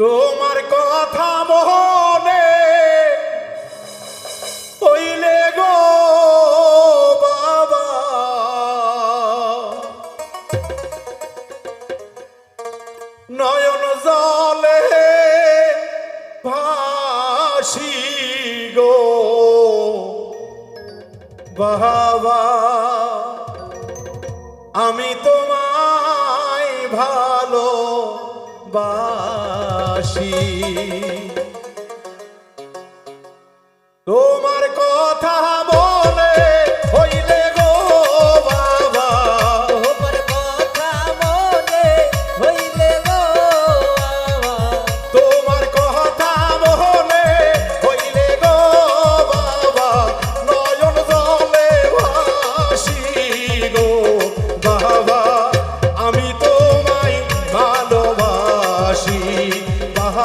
তোমার কথা মনে হইলে গো বাবা। নয়ন জলে ভাসি গো বাবা। আমি তোমায় ভালো বা ভালোবাসি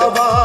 বাবা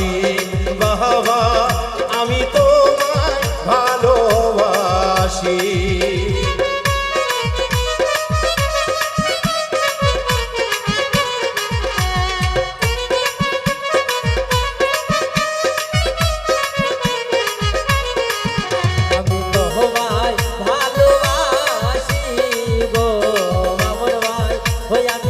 বাসি বাবা আমি তোমায় ভালোবাসি ভাই yeah.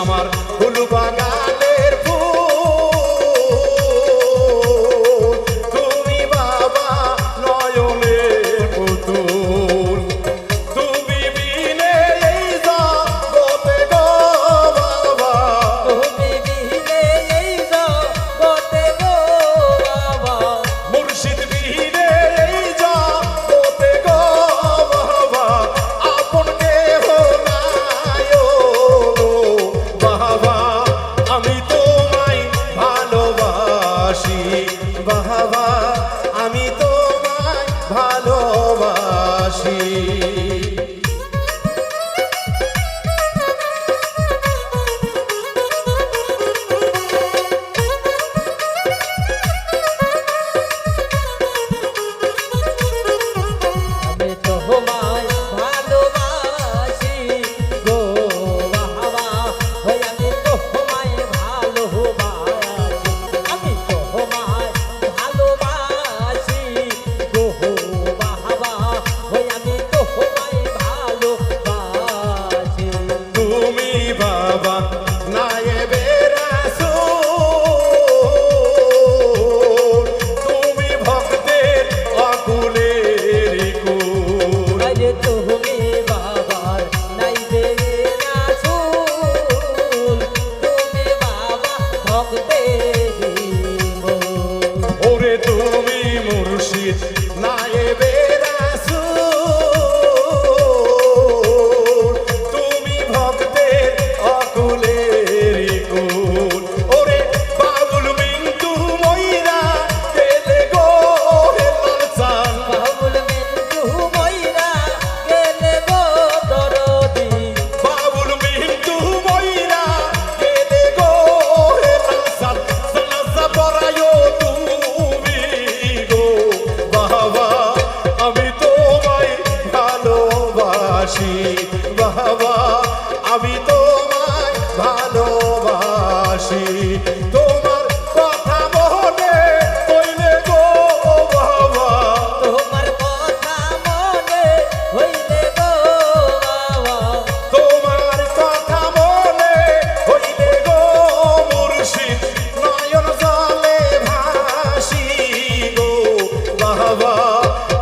আমার ফুলু বাগান ভালোবাসি।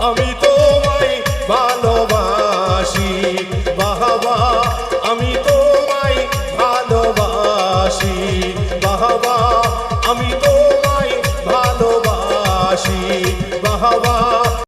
আমি তোমায় ভালোবাসি বাবা। আমি